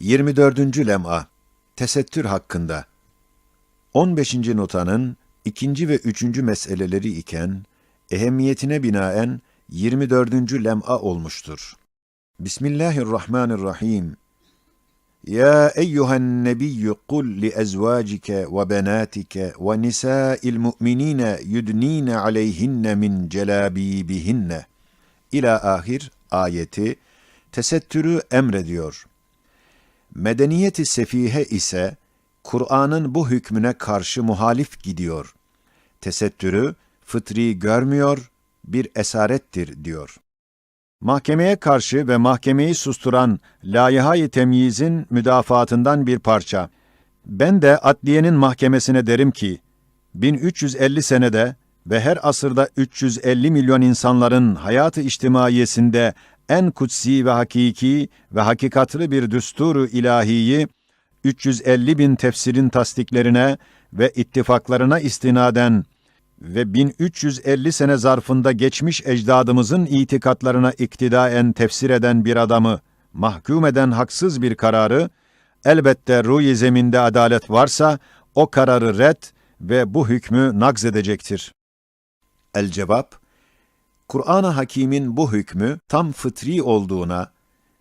24. lem'a Tesettür hakkında 15. notanın ikinci ve üçüncü meseleleri iken ehemmiyetine binaen 24. lem'a olmuştur. Bismillahirrahmanirrahim. Ya eyyuhen nebiyyü kul li ezvacike ve benatike ve nisa'il mu'minine yudnine aleyhinne min celabibihinne. İlâ ahir ayeti tesettürü emrediyor. Medeniyeti sefihe ise Kur'an'ın bu hükmüne karşı muhalif gidiyor. Tesettürü fıtri görmüyor, bir esarettir diyor. Mahkemeye karşı ve mahkemeyi susturan layihayı temyizin müdafaatından bir parça. Ben de adliyenin mahkemesine derim ki, 1350 senede ve her asırda 350 milyon insanların hayatı içtimaiyesinde en kutsi ve hakiki ve hakikatlı bir düsturu ilahiyi 350 bin tefsirin tasdiklerine ve ittifaklarına istinaden ve 1350 sene zarfında geçmiş ecdadımızın itikatlarına iktidaen tefsir eden bir adamı mahkum eden haksız bir kararı, elbette ruh zeminde adalet varsa o kararı red ve bu hükmü nagz edecektir. El cevap, Kur'an-ı Hakîm'in bu hükmü tam fıtri olduğuna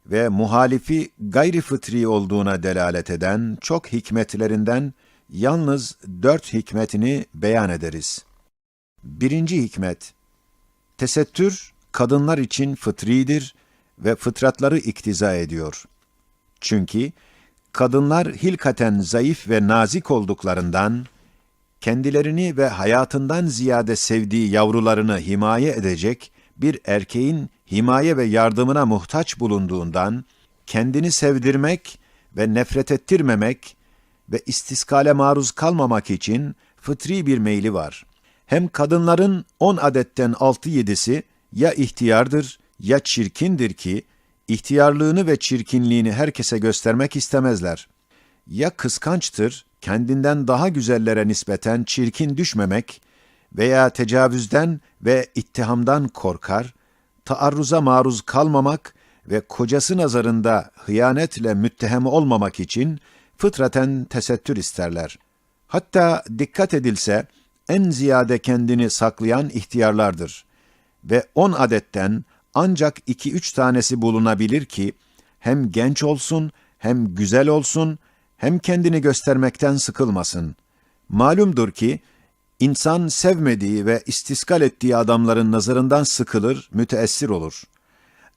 ve muhalifi gayri fıtri olduğuna delalet eden çok hikmetlerinden yalnız dört hikmetini beyan ederiz. Birinci hikmet, tesettür kadınlar için fıtridir ve fıtratları iktiza ediyor. Çünkü kadınlar hilkaten zayıf ve nazik olduklarından, kendilerini ve hayatından ziyade sevdiği yavrularını himaye edecek bir erkeğin himaye ve yardımına muhtaç bulunduğundan, kendini sevdirmek ve nefret ettirmemek ve istiskale maruz kalmamak için fıtri bir meyli var. Hem kadınların on adetten altı yedisi ya ihtiyardır ya çirkindir ki, ihtiyarlığını ve çirkinliğini herkese göstermek istemezler. Ya kıskançtır, kendinden daha güzellere nispeten çirkin düşmemek veya tecavüzden ve ittihamdan korkar, taarruza maruz kalmamak ve kocası nazarında hıyanetle müttehem olmamak için fıtraten tesettür isterler. Hatta dikkat edilse en ziyade kendini saklayan ihtiyarlardır ve on adetten ancak iki üç tanesi bulunabilir ki hem genç olsun hem güzel olsun hem kendini göstermekten sıkılmasın. Malumdur ki, insan sevmediği ve istiskal ettiği adamların nazarından sıkılır, müteessir olur.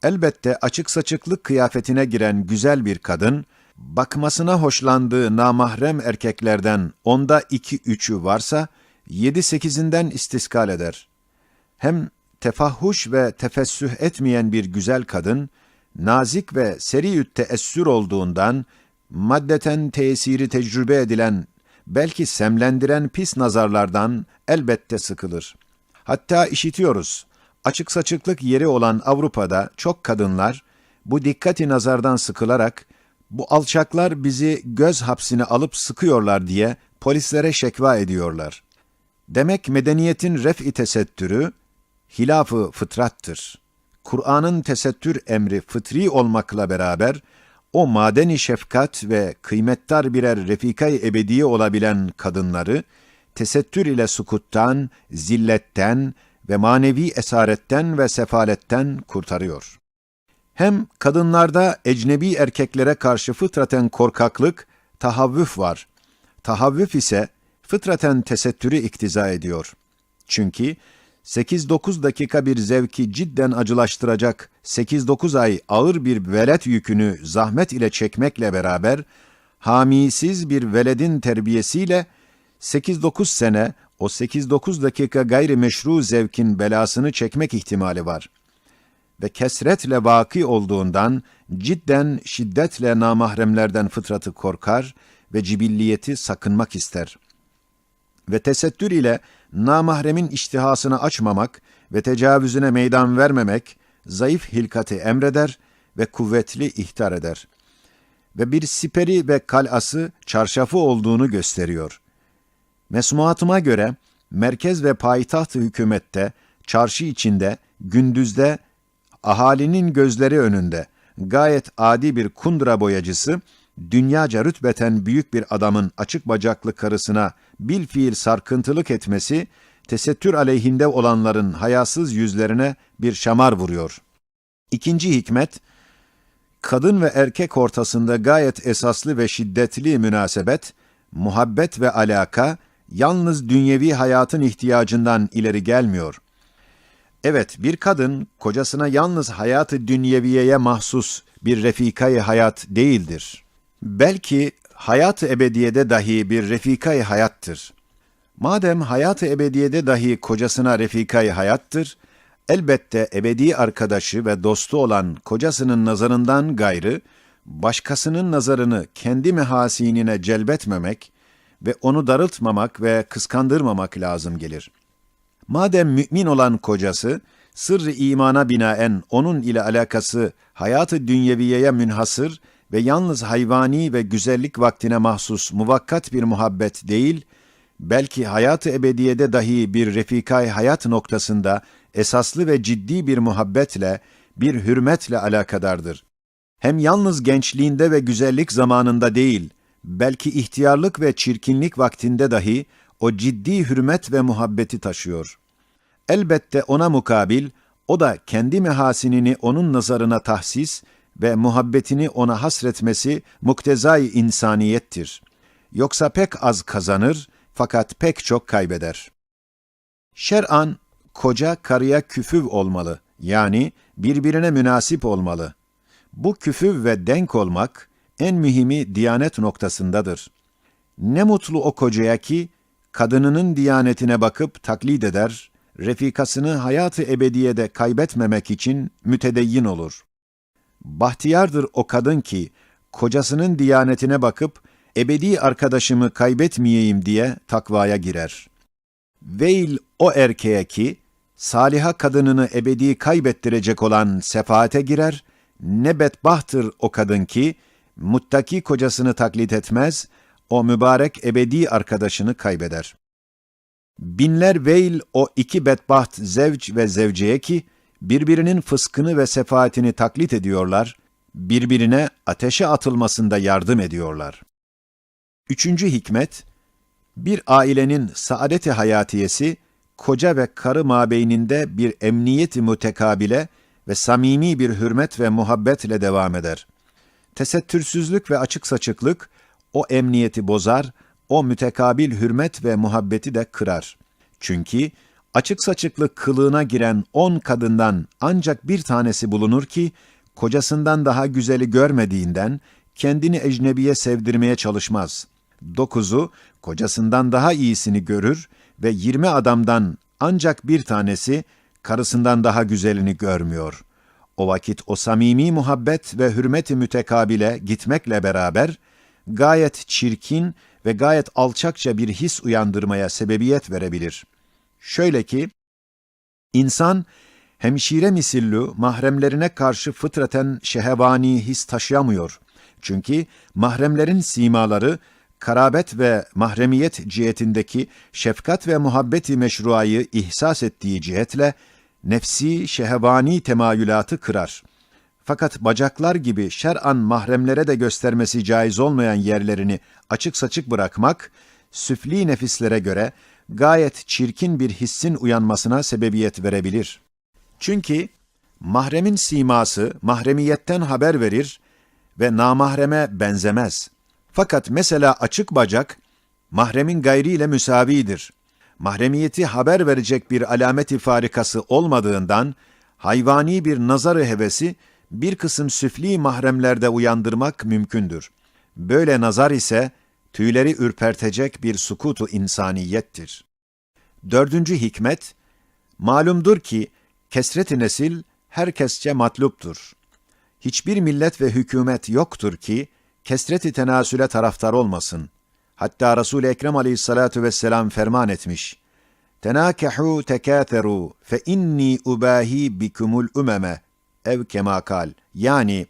Elbette açık saçıklık kıyafetine giren güzel bir kadın, bakmasına hoşlandığı namahrem erkeklerden onda iki üçü varsa, yedi sekizinden istiskal eder. Hem tefahhuş ve tefessüh etmeyen bir güzel kadın, nazik ve seriyüt teessür olduğundan, maddeten tesiri tecrübe edilen, belki semlendiren pis nazarlardan elbette sıkılır. Hatta işitiyoruz, açık saçıklık yeri olan Avrupa'da çok kadınlar, bu dikkati nazardan sıkılarak, bu alçaklar bizi göz hapsine alıp sıkıyorlar diye polislere şekva ediyorlar. Demek medeniyetin ref-i tesettürü, hilafı fıtrattır. Kur'an'ın tesettür emri fıtri olmakla beraber, o madeni şefkat ve kıymettar birer refikay ebediye olabilen kadınları, tesettür ile sukuttan, zilletten ve manevi esaretten ve sefaletten kurtarıyor. Hem kadınlarda ecnebi erkeklere karşı fıtraten korkaklık, tahavvüf var. Tahavvüf ise fıtraten tesettürü iktiza ediyor. Çünkü 8-9 dakika bir zevki cidden acılaştıracak 8-9 ay ağır bir velet yükünü zahmet ile çekmekle beraber, hamisiz bir veledin terbiyesiyle 8-9 sene o 8-9 dakika gayri meşru zevkin belasını çekmek ihtimali var. Ve kesretle vaki olduğundan cidden şiddetle namahremlerden fıtratı korkar ve cibilliyeti sakınmak ister. Ve tesettür ile namahremin iştihasını açmamak ve tecavüzüne meydan vermemek, zayıf hilkati emreder ve kuvvetli ihtar eder. Ve bir siperi ve kalası çarşafı olduğunu gösteriyor. Mesmuatıma göre, merkez ve payitaht hükümette, çarşı içinde, gündüzde, ahalinin gözleri önünde, gayet adi bir kundura boyacısı, dünyaca rütbeten büyük bir adamın açık bacaklı karısına bil fiil sarkıntılık etmesi, tesettür aleyhinde olanların hayasız yüzlerine bir şamar vuruyor. İkinci hikmet, kadın ve erkek ortasında gayet esaslı ve şiddetli münasebet, muhabbet ve alaka, yalnız dünyevi hayatın ihtiyacından ileri gelmiyor. Evet, bir kadın kocasına yalnız hayatı dünyeviyeye mahsus bir refikayı hayat değildir. Belki hayat-ı ebediyede dahi bir refikayı hayattır. Madem hayat-ı ebediyede dahi kocasına refikayı hayattır, elbette ebedi arkadaşı ve dostu olan kocasının nazarından gayrı, başkasının nazarını kendi mehasinine celbetmemek ve onu darıltmamak ve kıskandırmamak lazım gelir. Madem mümin olan kocası, sırrı imana binaen onun ile alakası hayatı dünyeviyeye münhasır ve yalnız hayvani ve güzellik vaktine mahsus muvakkat bir muhabbet değil, belki hayatı ebediyede dahi bir refikay hayat noktasında esaslı ve ciddi bir muhabbetle, bir hürmetle alakadardır. Hem yalnız gençliğinde ve güzellik zamanında değil, belki ihtiyarlık ve çirkinlik vaktinde dahi o ciddi hürmet ve muhabbeti taşıyor. Elbette ona mukabil, o da kendi mehasinini onun nazarına tahsis ve muhabbetini ona hasretmesi muktezai insaniyettir. Yoksa pek az kazanır fakat pek çok kaybeder. Şer'an, koca karıya küfüv olmalı, yani birbirine münasip olmalı. Bu küfüv ve denk olmak, en mühimi diyanet noktasındadır. Ne mutlu o kocaya ki, kadınının diyanetine bakıp taklit eder, refikasını hayatı ebediyede kaybetmemek için mütedeyyin olur. Bahtiyardır o kadın ki, kocasının diyanetine bakıp, ebedi arkadaşımı kaybetmeyeyim diye takvaya girer. Veil o erkeğe ki, saliha kadınını ebedi kaybettirecek olan sefaate girer, ne bedbahtır o kadın ki, muttaki kocasını taklit etmez, o mübarek ebedi arkadaşını kaybeder. Binler veil o iki bedbaht zevç ve zevceye ki, birbirinin fıskını ve sefaatini taklit ediyorlar, birbirine ateşe atılmasında yardım ediyorlar. Üçüncü hikmet, bir ailenin saadeti hayatiyesi, koca ve karı mabeyninde bir emniyeti mutekabile ve samimi bir hürmet ve muhabbetle devam eder. Tesettürsüzlük ve açık saçıklık, o emniyeti bozar, o mütekabil hürmet ve muhabbeti de kırar. Çünkü açık saçıklık kılığına giren on kadından ancak bir tanesi bulunur ki, kocasından daha güzeli görmediğinden, kendini ecnebiye sevdirmeye çalışmaz. Dokuzu, kocasından daha iyisini görür ve yirmi adamdan ancak bir tanesi, karısından daha güzelini görmüyor. O vakit o samimi muhabbet ve hürmeti mütekabile gitmekle beraber, gayet çirkin ve gayet alçakça bir his uyandırmaya sebebiyet verebilir. Şöyle ki, insan hemşire misillü mahremlerine karşı fıtraten şehevani his taşıyamıyor. Çünkü mahremlerin simaları, karabet ve mahremiyet cihetindeki şefkat ve muhabbeti meşruayı ihsas ettiği cihetle, nefsi şehevani temayülatı kırar. Fakat bacaklar gibi şer'an mahremlere de göstermesi caiz olmayan yerlerini açık saçık bırakmak, süfli nefislere göre gayet çirkin bir hissin uyanmasına sebebiyet verebilir. Çünkü mahremin siması mahremiyetten haber verir ve namahreme benzemez. Fakat mesela açık bacak, mahremin gayriyle müsavidir. Mahremiyeti haber verecek bir alameti farikası olmadığından, hayvani bir nazarı hevesi, bir kısım süfli mahremlerde uyandırmak mümkündür. Böyle nazar ise, tüyleri ürpertecek bir sukutu insaniyettir. Dördüncü hikmet, malumdur ki, kesret-i nesil herkesçe matluptur. Hiçbir millet ve hükümet yoktur ki, kesret-i tenasüle taraftar olmasın. Hatta Resul-i Ekrem aleyhissalatu vesselam ferman etmiş. Tenâkehu tekâtheru fe inni ubahi bikumul umeme ev kemakal. Yani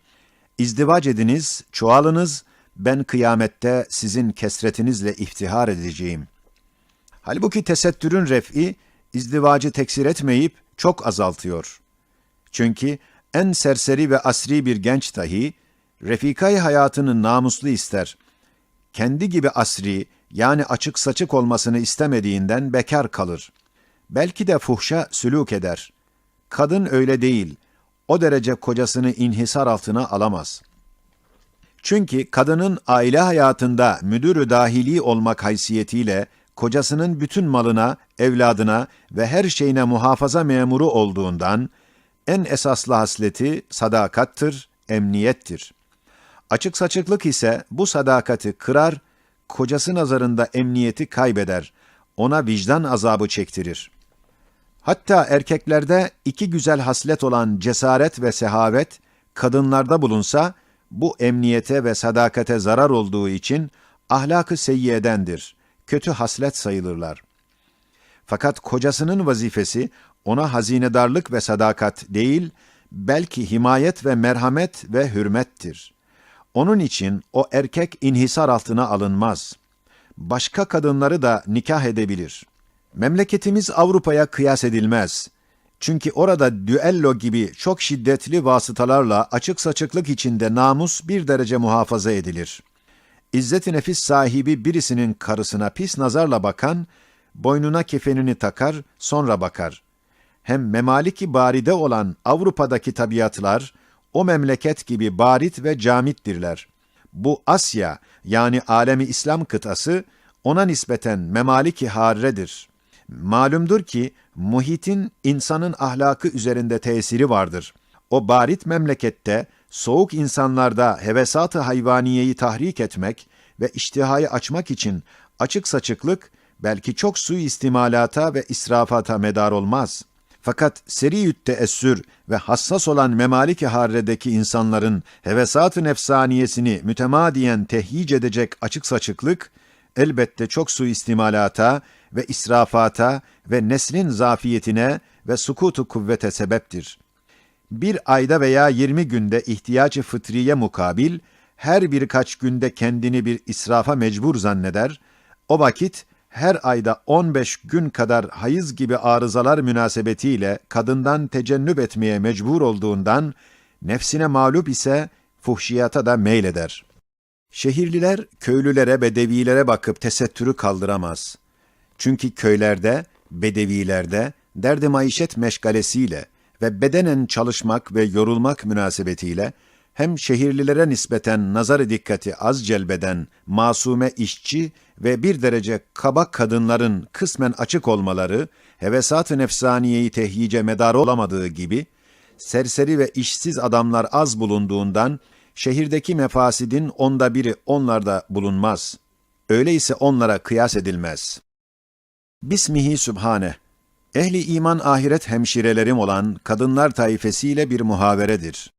izdivac ediniz, çoğalınız, ben kıyamette sizin kesretinizle iftihar edeceğim. Halbuki tesettürün ref'i, izdivacı teksir etmeyip çok azaltıyor. Çünkü en serseri ve asri bir genç dahi, refikay hayatını namuslu ister. Kendi gibi asri, yani açık saçık olmasını istemediğinden bekar kalır. Belki de fuhşa sülûk eder. Kadın öyle değil. O derece kocasını inhisar altına alamaz. Çünkü kadının aile hayatında müdürü dahili olmak haysiyetiyle kocasının bütün malına, evladına ve her şeyine muhafaza memuru olduğundan en esaslı hasleti sadakattır, emniyettir. Açık saçıklık ise bu sadakati kırar, kocası nazarında emniyeti kaybeder, ona vicdan azabı çektirir. Hatta erkeklerde iki güzel haslet olan cesaret ve sehavet, kadınlarda bulunsa, bu emniyete ve sadakate zarar olduğu için ahlakı seyyiyedendir, kötü haslet sayılırlar. Fakat kocasının vazifesi ona hazinedarlık ve sadakat değil, belki himayet ve merhamet ve hürmettir. Onun için o erkek inhisar altına alınmaz. Başka kadınları da nikah edebilir. Memleketimiz Avrupa'ya kıyas edilmez. Çünkü orada düello gibi çok şiddetli vasıtalarla açık saçıklık içinde namus bir derece muhafaza edilir. İzzet-i nefis sahibi birisinin karısına pis nazarla bakan, boynuna kefenini takar, sonra bakar. Hem memaliki baride olan Avrupa'daki tabiatlar, o memleket gibi barit ve camittirler. Bu Asya, yani alemi İslam kıtası, ona nispeten memaliki harredir. Malumdur ki, muhitin insanın ahlakı üzerinde tesiri vardır. O barit memlekette, soğuk insanlarda hevesat-ı hayvaniyeyi tahrik etmek ve iştihayı açmak için açık saçıklık, belki çok suistimalata ve israfata medar olmaz. Fakat seriyüt teessür ve hassas olan memalik-i harredeki insanların hevesat-ı nefsaniyesini mütemadiyen tehyic edecek açık saçıklık, elbette çok suistimalata ve israfata ve neslin zafiyetine ve sukutu kuvvete sebeptir. Bir ayda veya yirmi günde ihtiyacı fıtriye mukabil, her birkaç günde kendini bir israfa mecbur zanneder, o vakit her ayda 15 gün kadar hayız gibi arızalar münasebetiyle kadından tecennüp etmeye mecbur olduğundan, nefsine mağlup ise fuhşiyata da meyleder. Şehirliler köylülere, bedevilere bakıp tesettürü kaldıramaz. Çünkü köylerde, bedevilerde derdi maişet meşgalesiyle ve bedenen çalışmak ve yorulmak münasebetiyle hem şehirlilere nispeten nazar dikkati az celbeden masume işçi ve bir derece kaba kadınların kısmen açık olmaları, hevesat-ı nefsaniyeyi tehyice medar olamadığı gibi, serseri ve işsiz adamlar az bulunduğundan, şehirdeki mefasidin onda biri onlarda bulunmaz. Öyleyse onlara kıyas edilmez. Bismihi Sübhane, ehli iman ahiret hemşirelerim olan kadınlar taifesiyle bir muhaveredir.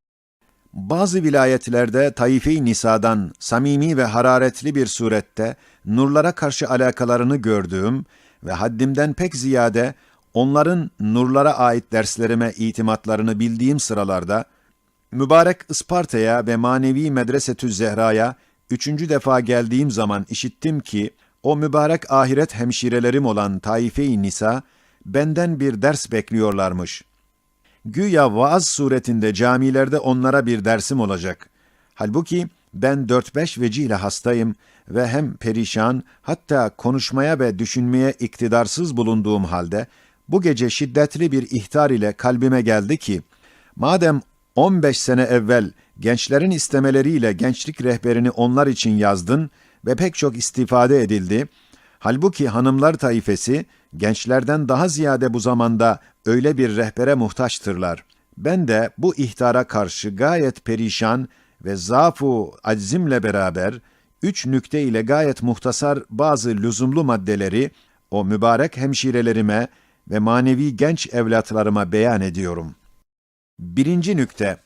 Bazı vilayetlerde taife-i nisadan samimi ve hararetli bir surette nurlara karşı alakalarını gördüğüm ve haddimden pek ziyade onların nurlara ait derslerime itimatlarını bildiğim sıralarda, mübarek Isparta'ya ve manevi Medresetü Zehra'ya üçüncü defa geldiğim zaman işittim ki, o mübarek ahiret hemşirelerim olan taife-i nisa, benden bir ders bekliyorlarmış.'' Güya vaaz suretinde camilerde onlara bir dersim olacak. Halbuki ben dört beş vecihle hastayım ve hem perişan hatta konuşmaya ve düşünmeye iktidarsız bulunduğum halde bu gece şiddetli bir ihtar ile kalbime geldi ki madem 15 sene evvel gençlerin istemeleriyle gençlik rehberini onlar için yazdın ve pek çok istifade edildi, halbuki hanımlar taifesi gençlerden daha ziyade bu zamanda öyle bir rehbere muhtaçtırlar. Ben de bu ihtara karşı gayet perişan ve zafu aczimle beraber üç nükte ile gayet muhtasar bazı lüzumlu maddeleri o mübarek hemşirelerime ve manevi genç evlatlarıma beyan ediyorum. Birinci nükte,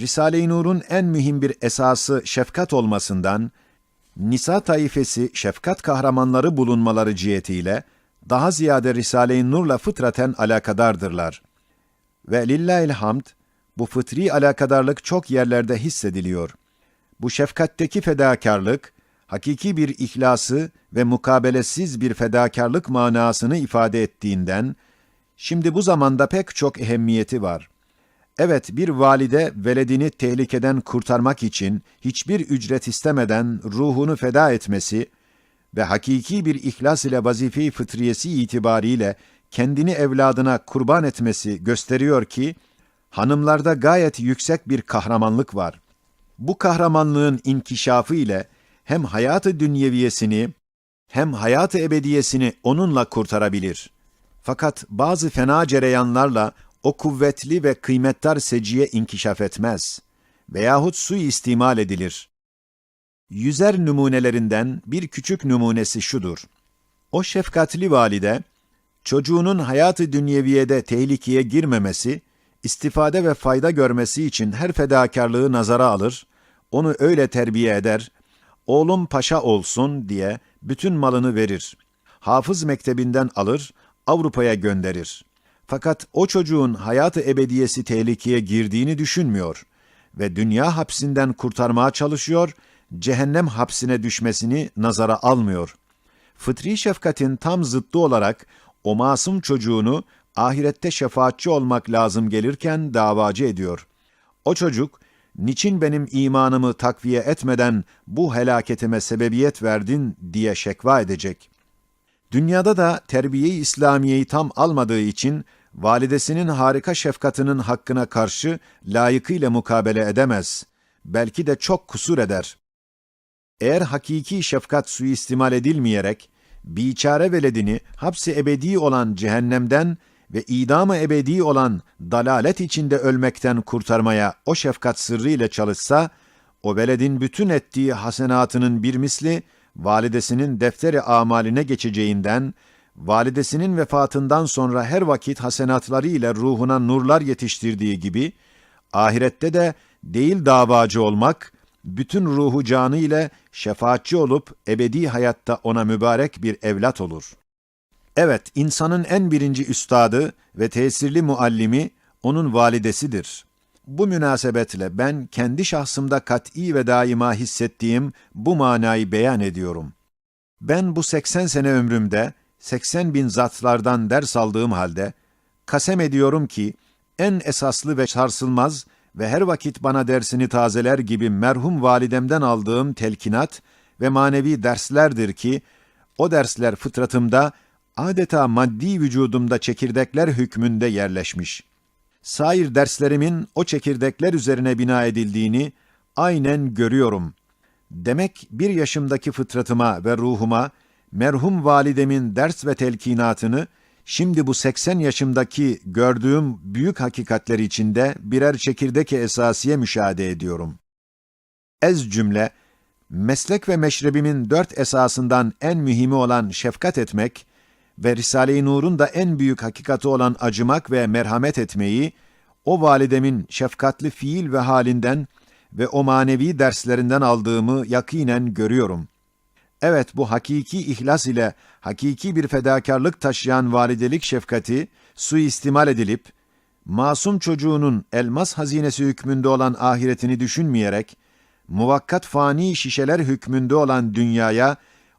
Risale-i Nur'un en mühim bir esası şefkat olmasından, Nisa taifesi şefkat kahramanları bulunmaları cihetiyle, daha ziyade Risale-i Nur'la fıtraten alakadardırlar. Ve lillahil hamd, bu fıtri alakadarlık çok yerlerde hissediliyor. Bu şefkatteki fedakarlık, hakiki bir ihlası ve mukabelesiz bir fedakarlık manasını ifade ettiğinden, şimdi bu zamanda pek çok ehemmiyeti var. Evet, bir valide veledini tehlikeden kurtarmak için hiçbir ücret istemeden ruhunu feda etmesi ve hakiki bir ihlas ile vazife-i fıtriyesi itibariyle kendini evladına kurban etmesi gösteriyor ki, hanımlarda gayet yüksek bir kahramanlık var. Bu kahramanlığın inkişafı ile hem hayatı dünyeviyesini hem hayatı ebediyesini onunla kurtarabilir. Fakat bazı fena cereyanlarla o kuvvetli ve kıymetdar seciye inkişaf etmez veyahut su istimal edilir. Yüzer numunelerinden bir küçük numunesi şudur. O şefkatli valide, çocuğunun hayatı dünyeviyede tehlikeye girmemesi, istifade ve fayda görmesi için her fedakarlığı nazara alır, onu öyle terbiye eder, oğlum paşa olsun diye bütün malını verir. Hafız mektebinden alır, Avrupa'ya gönderir. Fakat o çocuğun hayatı ebediyesi tehlikeye girdiğini düşünmüyor ve dünya hapsinden kurtarmaya çalışıyor, cehennem hapsine düşmesini nazara almıyor. Fıtri şefkatin tam zıttı olarak o masum çocuğunu ahirette şefaatçi olmak lazım gelirken davacı ediyor. O çocuk, niçin benim imanımı takviye etmeden bu helaketime sebebiyet verdin diye şekva edecek. Dünyada da terbiye-i İslamiyeyi tam almadığı için validesinin harika şefkatinin hakkına karşı layıkıyla mukabele edemez. Belki de çok kusur eder. Eğer hakiki şefkat suistimal edilmeyerek, biçare veledini hapsi ebedi olan cehennemden ve idamı ebedi olan dalalet içinde ölmekten kurtarmaya o şefkat sırrı ile çalışsa, o veledin bütün ettiği hasenatının bir misli, validesinin defteri amaline geçeceğinden, validesinin vefatından sonra her vakit hasenatları ile ruhuna nurlar yetiştirdiği gibi, ahirette de değil davacı olmak, bütün ruhu canı ile şefaatçi olup ebedi hayatta ona mübarek bir evlat olur. Evet, insanın en birinci üstadı ve tesirli muallimi onun validesidir. Bu münasebetle ben kendi şahsımda kat'i ve daima hissettiğim bu manayı beyan ediyorum. Ben bu 80 sene ömrümde 80 bin zatlardan ders aldığım halde kasem ediyorum ki en esaslı ve sarsılmaz ve her vakit bana dersini tazeler gibi merhum validemden aldığım telkinat ve manevi derslerdir ki o dersler fıtratımda adeta maddi vücudumda çekirdekler hükmünde yerleşmiş. Sair derslerimin o çekirdekler üzerine bina edildiğini aynen görüyorum. Demek bir yaşımdaki fıtratıma ve ruhuma merhum validemin ders ve telkinatını şimdi bu 80 yaşımdaki gördüğüm büyük hakikatler içinde birer çekirdek esasiye müşahede ediyorum. Ez cümle, meslek ve meşrebimin dört esasından en mühimi olan şefkat etmek ve Risale-i Nur'un da en büyük hakikati olan acımak ve merhamet etmeyi, o validemin şefkatli fiil ve halinden ve o manevi derslerinden aldığımı yakinen görüyorum. Evet bu hakiki ihlas ile hakiki bir fedakarlık taşıyan validelik şefkati suistimal edilip, masum çocuğunun elmas hazinesi hükmünde olan ahiretini düşünmeyerek, muvakkat fani şişeler hükmünde olan dünyaya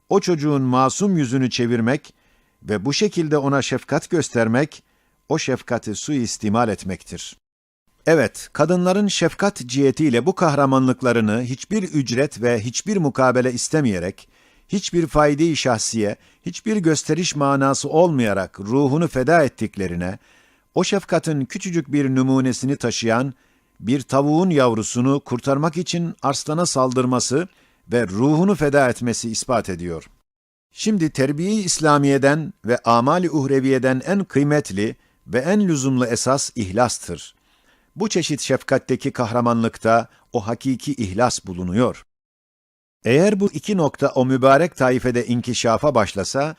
o çocuğun masum yüzünü çevirmek ve bu şekilde ona şefkat göstermek, o şefkati suistimal etmektir. Evet, kadınların şefkat cihetiyle bu kahramanlıklarını hiçbir ücret ve hiçbir mukabele istemeyerek, hiçbir fayda-i şahsiye, hiçbir gösteriş manası olmayarak ruhunu feda ettiklerine, o şefkatin küçücük bir numunesini taşıyan bir tavuğun yavrusunu kurtarmak için arslana saldırması ve ruhunu feda etmesi ispat ediyor. Şimdi terbiye-i İslamiye'den ve amali uhreviyeden en kıymetli ve en lüzumlu esas ihlastır. Bu çeşit şefkatteki kahramanlıkta o hakiki ihlas bulunuyor. Eğer bu iki nokta o mübarek taifede inkişafa başlasa,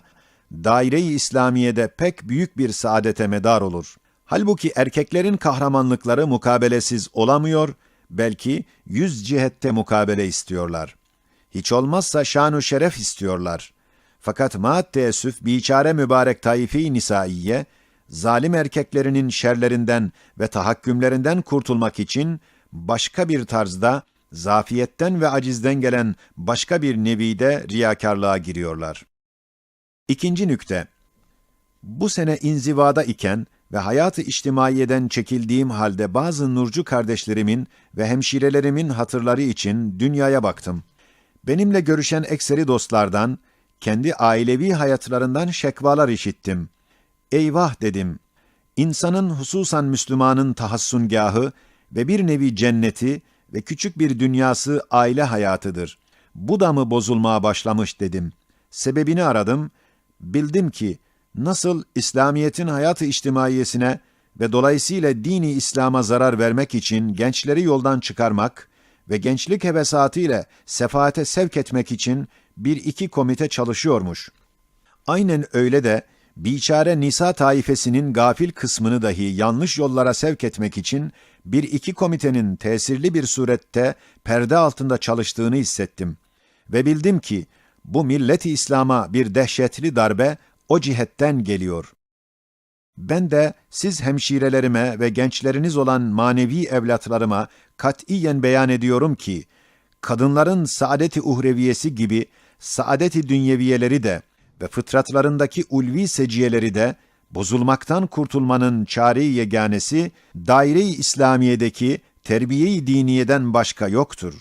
daire-i İslamiye'de pek büyük bir saadete medar olur. Halbuki erkeklerin kahramanlıkları mukabelesiz olamıyor, belki yüz cihette mukabele istiyorlar. Hiç olmazsa şanu şeref istiyorlar. Fakat maat teessüf biçare mübarek taifi nisaiye, zalim erkeklerinin şerlerinden ve tahakkümlerinden kurtulmak için başka bir tarzda zafiyetten ve acizden gelen başka bir nevide riyakarlığa giriyorlar. İkinci nükte, bu sene inzivada iken ve hayatı içtimaiyeden çekildiğim halde bazı nurcu kardeşlerimin ve hemşirelerimin hatırları için dünyaya baktım. Benimle görüşen ekseri dostlardan, kendi ailevi hayatlarından şekvalar işittim. Eyvah dedim. İnsanın hususan Müslümanın tahassungahı ve bir nevi cenneti ve küçük bir dünyası aile hayatıdır. Bu da mı bozulmaya başlamış dedim. Sebebini aradım. Bildim ki nasıl İslamiyet'in hayatı içtimaiyesine ve dolayısıyla dini İslam'a zarar vermek için gençleri yoldan çıkarmak ve gençlik hevesatı ile sefaate sevk etmek için bir iki komite çalışıyormuş. Aynen öyle de biçare Nisa taifesinin gafil kısmını dahi yanlış yollara sevk etmek için bir iki komitenin tesirli bir surette perde altında çalıştığını hissettim. Ve bildim ki bu milleti İslam'a bir dehşetli darbe o cihetten geliyor. Ben de siz hemşirelerime ve gençleriniz olan manevi evlatlarıma katiyen beyan ediyorum ki, kadınların saadeti uhreviyesi gibi saadeti dünyeviyeleri de ve fıtratlarındaki ulvi seciyeleri de bozulmaktan kurtulmanın çare-i yeganesi daire-i İslamiye'deki terbiye-i diniyeden başka yoktur.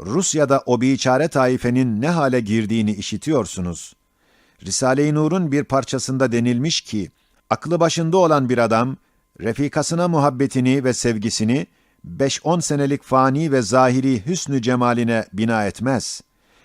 Rusya'da o biçare taifenin ne hale girdiğini işitiyorsunuz. Risale-i Nur'un bir parçasında denilmiş ki, aklı başında olan bir adam, refikasına muhabbetini ve sevgisini, 5-10 senelik fani ve zahiri hüsnü cemaline bina etmez.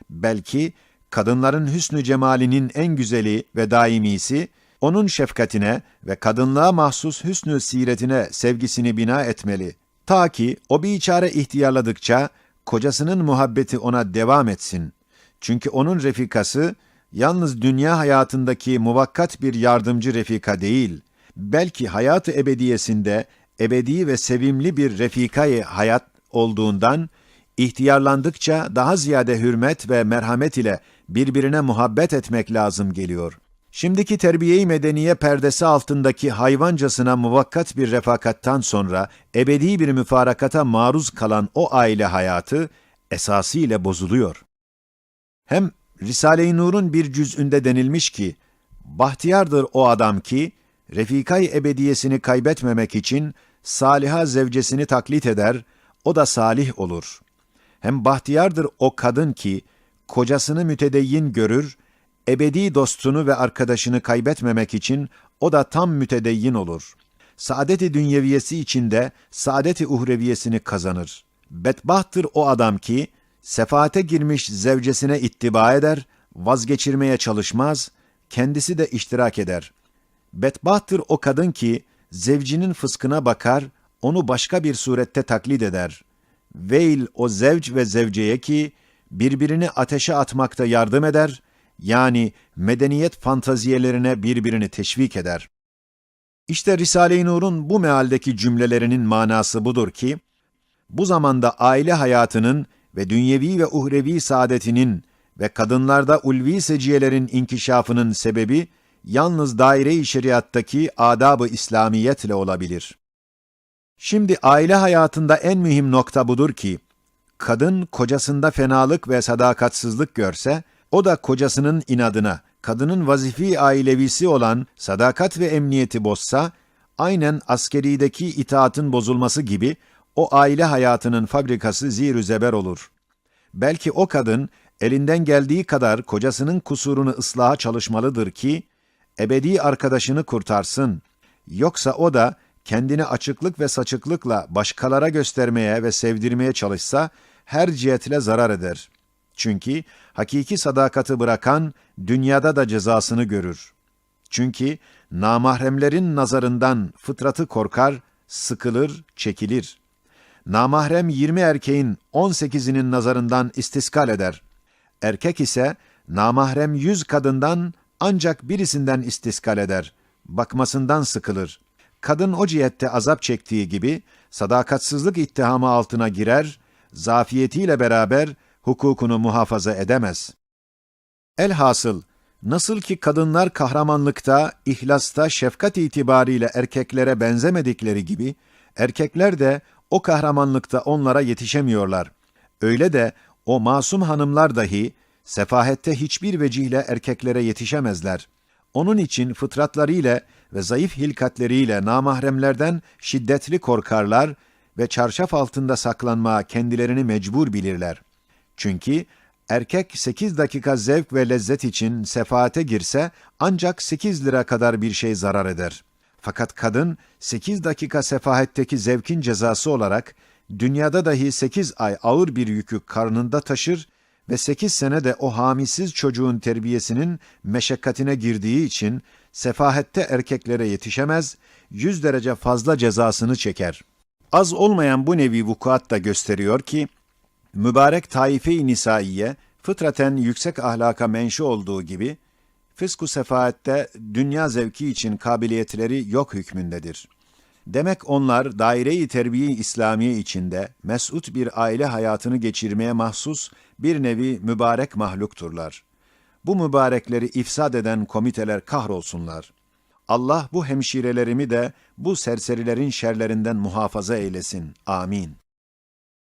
Belki kadınların hüsnü cemalinin en güzeli ve daimisi, onun şefkatine ve kadınlığa mahsus hüsnü siretine sevgisini bina etmeli. Ta ki o biçare ihtiyarladıkça kocasının muhabbeti ona devam etsin. Çünkü onun refikası yalnız dünya hayatındaki muvakkat bir yardımcı refika değil, belki hayatı ebediyesinde ebedi ve sevimli bir refikayı hayat olduğundan ihtiyarlandıkça daha ziyade hürmet ve merhamet ile birbirine muhabbet etmek lazım geliyor. Şimdiki terbiye-i medeniye perdesi altındaki hayvancasına muvakkat bir refakattan sonra ebedi bir müfarakata maruz kalan o aile hayatı esasıyla bozuluyor. Hem Risale-i Nur'un bir cüz'ünde denilmiş ki, bahtiyardır o adam ki, refikay ebediyesini kaybetmemek için saliha zevcesini taklit eder, o da salih olur. Hem bahtiyardır o kadın ki, kocasını mütedeyyin görür, ebedi dostunu ve arkadaşını kaybetmemek için o da tam mütedeyyin olur. Saadet-i dünyeviyesi içinde saadet-i uhreviyesini kazanır. Bedbahttır o adam ki, sefaate girmiş zevcesine ittiba eder, vazgeçirmeye çalışmaz, kendisi de iştirak eder. Bedbahttır o kadın ki, zevcinin fıskına bakar, onu başka bir surette taklit eder. Veil o zevc ve zevceye ki, birbirini ateşe atmakta yardım eder, yani medeniyet fantaziyelerine birbirini teşvik eder. İşte Risale-i Nur'un bu mealdeki cümlelerinin manası budur ki, bu zamanda aile hayatının ve dünyevi ve uhrevi saadetinin ve kadınlarda ulvi seciyelerin inkişafının sebebi, yalnız daire-i şeriattaki adab-ı İslamiyetle olabilir. Şimdi aile hayatında en mühim nokta budur ki, kadın kocasında fenalık ve sadakatsızlık görse, o da kocasının inadına, kadının vazifi ailevisi olan sadakat ve emniyeti bozsa, aynen askerideki itaatın bozulması gibi o aile hayatının fabrikası zir zeber olur. Belki o kadın elinden geldiği kadar kocasının kusurunu ıslaha çalışmalıdır ki, ebedi arkadaşını kurtarsın. Yoksa o da kendini açıklık ve saçıklıkla başkalara göstermeye ve sevdirmeye çalışsa, her cihetle zarar eder. Çünkü hakiki sadakati bırakan dünyada da cezasını görür. Çünkü namahremlerin nazarından fıtratı korkar, sıkılır, çekilir. Namahrem 20 erkeğin 18'inin nazarından istiskal eder. Erkek ise namahrem 100 kadından ancak birisinden istiskal eder. Bakmasından sıkılır. Kadın o cihette azap çektiği gibi sadakatsızlık ittihamı altına girer, zafiyetiyle beraber hukukunu muhafaza edemez. Elhasıl, nasıl ki kadınlar kahramanlıkta, ihlasta, şefkat itibariyle erkeklere benzemedikleri gibi, erkekler de o kahramanlıkta onlara yetişemiyorlar. Öyle de o masum hanımlar dahi sefahette hiçbir vecihle erkeklere yetişemezler. Onun için fıtratlarıyla ve zayıf hilkatleriyle namahremlerden şiddetli korkarlar ve çarşaf altında saklanmaya kendilerini mecbur bilirler. Çünkü erkek 8 dakika zevk ve lezzet için sefaate girse ancak 8 lira kadar bir şey zarar eder. Fakat kadın 8 dakika sefahetteki zevkin cezası olarak dünyada dahi 8 ay ağır bir yükü karnında taşır ve 8 sene de o hamisiz çocuğun terbiyesinin meşakkatine girdiği için sefahette erkeklere yetişemez, 100 derece fazla cezasını çeker. Az olmayan bu nevi vukuat da gösteriyor ki, mübarek taife-i nisaiye fıtraten yüksek ahlaka menşu olduğu gibi, fısku sefaette dünya zevki için kabiliyetleri yok hükmündedir. Demek onlar daire-i terbiye İslamiye içinde mesut bir aile hayatını geçirmeye mahsus bir nevi mübarek mahlukturlar. Bu mübarekleri ifsad eden komiteler kahrolsunlar. Allah bu hemşirelerimi de bu serserilerin şerlerinden muhafaza eylesin. Amin.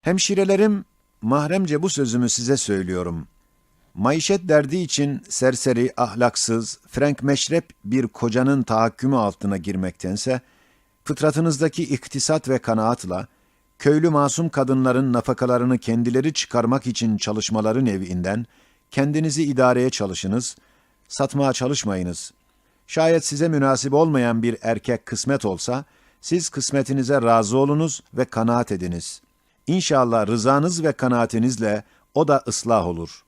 Hemşirelerim, mahremce bu sözümü size söylüyorum. Maişet derdi için serseri, ahlaksız, Frank meşrep bir kocanın tahakkümü altına girmektense, fıtratınızdaki iktisat ve kanaatla, köylü masum kadınların nafakalarını kendileri çıkarmak için çalışmaları neviinden, kendinizi idareye çalışınız, satmaya çalışmayınız. Şayet size münasip olmayan bir erkek kısmet olsa, siz kısmetinize razı olunuz ve kanaat ediniz. İnşallah rızanız ve kanaatinizle o da ıslah olur.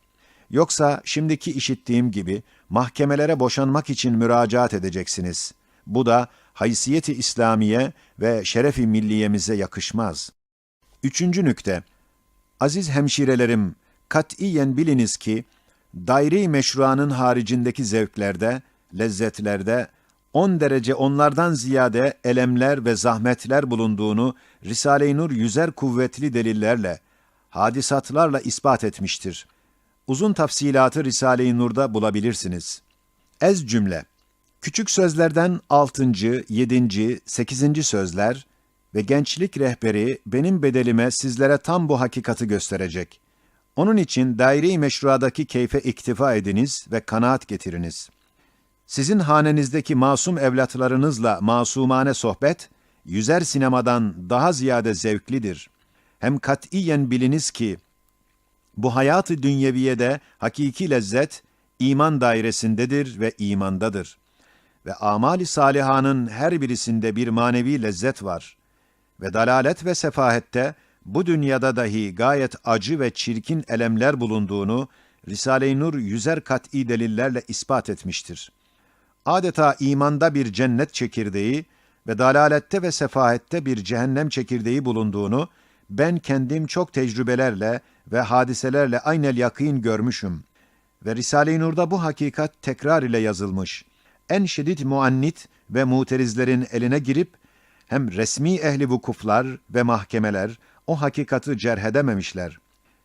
Yoksa şimdiki işittiğim gibi mahkemelere boşanmak için müracaat edeceksiniz. Bu da haysiyeti İslamiye ve şerefi milliyemize yakışmaz. Üçüncü nükte. Aziz hemşirelerim, katiyen biliniz ki, daire-i meşruanın haricindeki zevklerde, lezzetlerde, on derece onlardan ziyade elemler ve zahmetler bulunduğunu Risale-i Nur yüzer kuvvetli delillerle, hadisatlarla ispat etmiştir. Uzun tafsilatı Risale-i Nur'da bulabilirsiniz. Ez cümle. Küçük sözlerden 6. 7. 8. sözler ve gençlik rehberi benim bedelime sizlere tam bu hakikati gösterecek. Onun için daire-i meşruadaki keyfe iktifa ediniz ve kanaat getiriniz. Sizin hanenizdeki masum evlatlarınızla masumane sohbet, yüzer sinemadan daha ziyade zevklidir. Hem katiyen biliniz ki, bu hayatı dünyeviyede hakiki lezzet, iman dairesindedir ve imandadır. Ve amali salihanın her birisinde bir manevi lezzet var. Ve dalalet ve sefahette, bu dünyada dahi gayet acı ve çirkin elemler bulunduğunu, Risale-i Nur yüzer kat'i delillerle ispat etmiştir. Adeta imanda bir cennet çekirdeği ve dalalette ve sefahette bir cehennem çekirdeği bulunduğunu, ben kendim çok tecrübelerle ve hadiselerle aynel yakîn görmüşüm. Ve Risale-i Nur'da bu hakikat tekrar ile yazılmış. En şiddet muannit ve muterizlerin eline girip, hem resmi ehli vukuflar ve mahkemeler o hakikati cerhedememişler.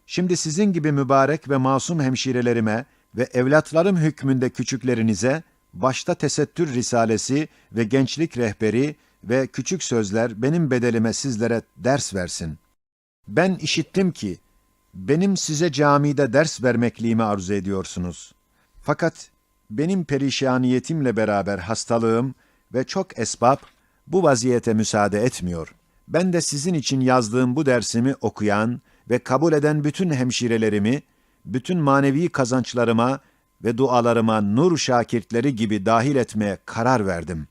Şimdi sizin gibi mübarek ve masum hemşirelerime ve evlatlarım hükmünde küçüklerinize, başta tesettür risalesi ve gençlik rehberi ve küçük sözler benim bedelime sizlere ders versin. Ben işittim ki, benim size camide ders vermekliğimi arzu ediyorsunuz. Fakat benim perişaniyetimle beraber hastalığım ve çok esbab bu vaziyete müsaade etmiyor. Ben de sizin için yazdığım bu dersimi okuyan ve kabul eden bütün hemşirelerimi, bütün manevi kazançlarıma ve dualarıma nur şakirtleri gibi dahil etmeye karar verdim.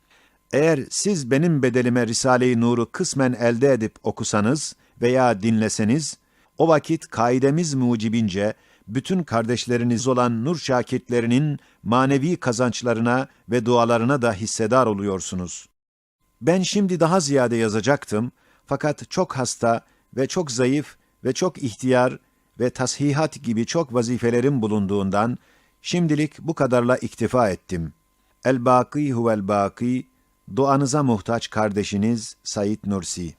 Eğer siz benim bedelime Risale-i Nur'u kısmen elde edip okusanız veya dinleseniz, o vakit kaidemiz mucibince bütün kardeşleriniz olan nur şakirtlerinin manevi kazançlarına ve dualarına da hissedar oluyorsunuz. Ben şimdi daha ziyade yazacaktım fakat çok hasta ve çok zayıf ve çok ihtiyar ve tashihat gibi çok vazifelerim bulunduğundan şimdilik bu kadarla iktifa ettim. El-Baki huvel-Baki, duanıza muhtaç kardeşiniz Said Nursi